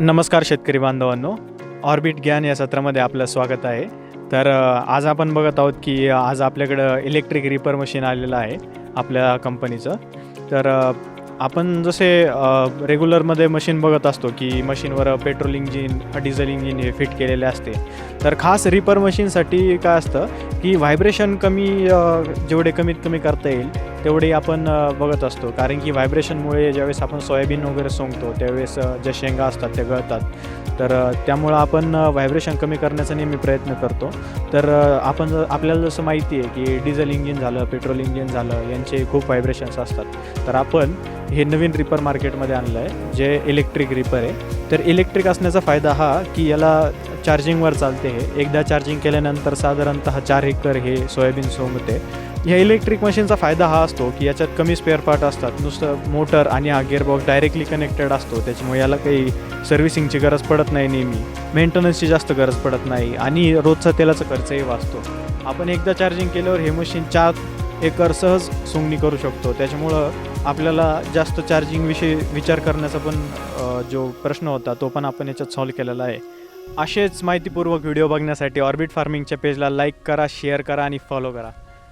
नमस्कार शेतकरी बांधवांनो. ऑर्बिट ज्ञान या सत्रामध्ये आपलं स्वागत आहे. तर आज आपण बघत आहोत की आज आपल्याकडं इलेक्ट्रिक रिपर मशीन आलेलं आहे आपल्या कंपनीचं तर आपण जसे रेग्युलरमध्ये मशीन बघत असतो की मशीनवर पेट्रोल इंजिन डिझेल इंजिन हे फिट केलेले असते. तर खास रिपर मशीनसाठी काय असतं की व्हायब्रेशन कमी जेवढे कमीत कमी करता येईल तेवढे आपण बघत असतो. कारण की व्हायब्रेशनमुळे ज्यावेळेस आपण सोयाबीन वगैरे सोंगतो त्यावेळेस ज्या शेंगा असतात त्या गळतात. तर त्यामुळं आपण व्हायब्रेशन कमी करण्याचा नेहमी प्रयत्न करतो. तर आपण आपल्याला जसं माहिती आहे की डिझेल इंजिन झालं पेट्रोल इंजिन झालं यांचे खूप व्हायब्रेशन्स असतात. तर आपण हे नवीन रिपर मार्केटमध्ये आणलं आहे जे इलेक्ट्रिक रिपर आहे. तर इलेक्ट्रिक असण्याचा फायदा हा की याला चार्जिंगवर चालते हे. एकदा चार्जिंग केल्यानंतर साधारणतः चार एकर हे सोयाबीन सोंगते ह्या इलेक्ट्रिक मशीनचा फायदा हा असतो की याच्यात कमी स्पेअर पार्ट असतात. नुसतं मोटर आणि हा गिअरबॉक्स डायरेक्टली कनेक्टेड असतो. त्याच्यामुळे याला काही सर्व्हिसिंगची गरज पडत नाही नेहमी. मेंटेनन्सची जास्त गरज पडत नाही आणि रोजचा तेलाचा खर्चही वाचतो. आपण एकदा चार्जिंग केल्यावर हे मशीन चार एकर सहज सोंगणी करू शकतो. त्याच्यामुळं आपल्याला जास्त चार्जिंगविषयी विचार करण्याचा पण जो प्रश्न होता तो पण आपण याच्यात सॉल्व केलेला आहे. असेच माहितीपूर्वक व्हिडिओ बघण्यासाठी ऑर्बिट फार्मिंगच्या पेजला लाईक करा शेअर करा आणि फॉलो करा.